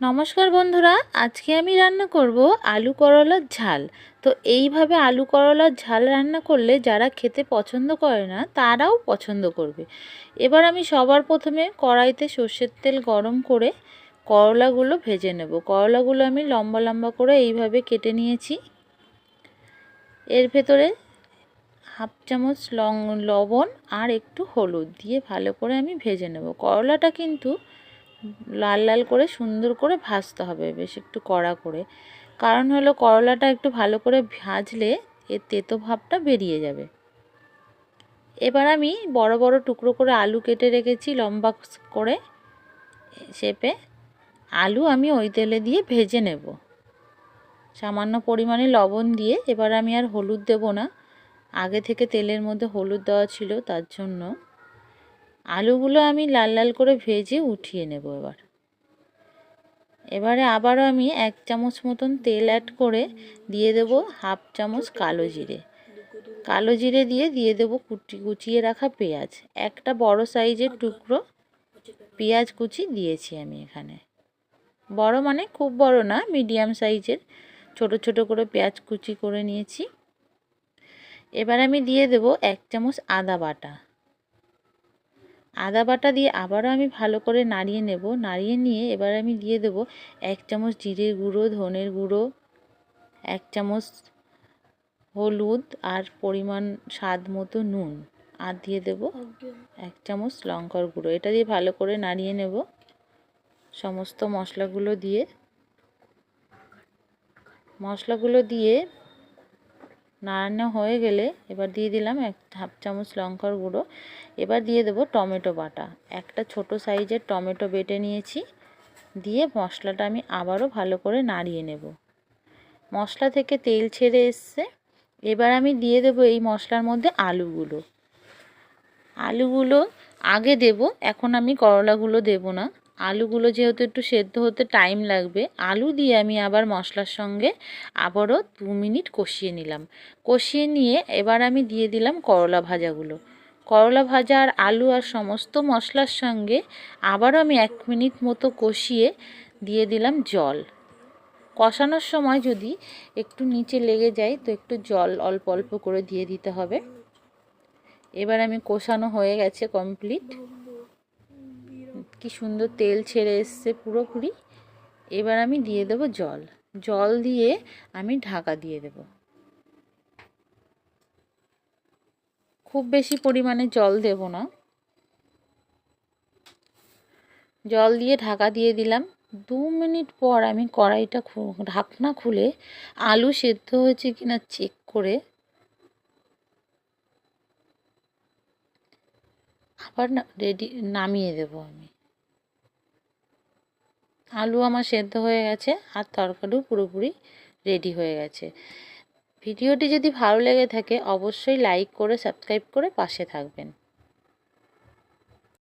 নমস্কার বন্ধুরা, আজকে আমি রান্না করব আলু করলার ঝাল। তো এইভাবে আলু করলার ঝাল রান্না করলে যারা খেতে পছন্দ করে না, তারাও পছন্দ করবে। এবার আমি সবার প্রথমে কড়াইতে সর্ষের তেল গরম করে করলাগুলো ভেজে নেব। করলাগুলো আমি লম্বা লম্বা করে এইভাবে কেটে নিয়েছি। এর ভেতরে হাফ চামচ লং, লবণ আর একটু হলুদ দিয়ে ভালো করে আমি ভেজে নেব। করলাটা কিন্তু লাল লাল করে সুন্দর করে ভাজতে হবে, বেশ একটু কড়া করে। কারণ হলো করলাটা একটু ভালো করে ভাজলে এর তেতো ভাবটা বেরিয়ে যাবে। এবার আমি বড় বড় টুকরো করে আলু কেটে রেখেছি লম্বা করে, শেপে। আলু আমি ওই তেলে দিয়ে ভেজে নেব। সামান্য পরিমাণে লবণ দিয়ে এবার আমি আর হলুদ দেব না। আগে থেকে তেলের মধ্যে হলুদ দেওয়া ছিল তার জন্য। আলুগুলো আমি লাল লাল করে ভেজে উঠিয়ে নেব এবার। এবারে আবারও আমি এক চামচ মতন তেল অ্যাড করে দিয়ে দেব হাফ চামচ কালো জিরে। কালো জিরে দিয়ে দিয়ে দেব কুচি, কুচিয়ে রাখা পেঁয়াজ। একটা বড় সাইজের টুকরো পেঁয়াজ কুচি দিয়েছি আমি এখানে। বড় মানে খুব বড় না, মিডিয়াম সাইজের। ছোট ছোট করে পেঁয়াজ কুচি করে নিয়েছি। এবার আমি দিয়ে দেব এক চামচ আদা বাটা। আদা বাটা দিয়ে আবারও আমি ভালো করে নাড়িয়ে নেব। নাড়িয়ে নিয়ে এবার আমি দিয়ে দেব এক চামচ জিরের গুঁড়ো, ধনের গুঁড়ো, এক চামচ হলুদ আর পরিমাণ স্বাদ মতো নুন আর দিয়ে দেব এক চামচ লঙ্কার গুঁড়ো। এটা দিয়ে ভালো করে নাড়িয়ে নেব সমস্ত মশলাগুলো দিয়ে। মশলাগুলো দিয়ে নাড়ানো হয়ে গেলে এবার দিয়ে দিলাম এক হাফ চামচ লঙ্কার গুঁড়ো। এবার দিয়ে দেবো টমেটো বাটা। একটা ছোট সাইজের টমেটো বেটে নিয়েছি। দিয়ে মশলাটা আমি আবারও ভালো করে নাড়িয়ে নেব। মশলা থেকে তেল ছেড়ে এসছে। এবার আমি দিয়ে দেবো এই মশলার মধ্যে আলুগুলো। আলুগুলো আগে দেব, এখন আমি করলাগুলো দেব না। আলুগুলো যেহেতু একটু সেদ্ধ হতে টাইম লাগবে, আলু দিয়ে আমি আবার মশলার সঙ্গে আবারও দু মিনিট কষিয়ে নিলাম। কষিয়ে নিয়ে এবার আমি দিয়ে দিলাম করলা ভাজাগুলো। করলা ভাজা আর আলু আর সমস্ত মশলার সঙ্গে আবারও আমি এক মিনিট মতো কষিয়ে দিয়ে দিলাম জল। কষানোর সময় যদি একটু নিচে লেগে যায় তো একটু জল অল্প অল্প করে দিয়ে দিতে হবে। এবার আমি কষানো হয়ে গেছে কমপ্লিট কি সুন্দর তেল ছেড়ে এসছে পুরোপুরি। এবার আমি দিয়ে দেব জল। জল দিয়ে আমি ঢাকা দিয়ে দেব। খুব বেশি পরিমাণে জল দেব না। জল দিয়ে ঢাকা দিয়ে দিলাম। দু মিনিট পর আমি কড়াইটা ঢাকনা খুলে আলু সেদ্ধ হয়েছে কিনা চেক করে আবার রেডি নামিয়ে দেব আমি। আলু আমার সেদ্ধ হয়ে গেছে আর তরকারিও পুরোপুরি রেডি হয়ে গেছে। ভিডিওটি যদি ভালো লেগে থাকে, অবশ্যই লাইক করে সাবস্ক্রাইব করে পাশে থাকবেন।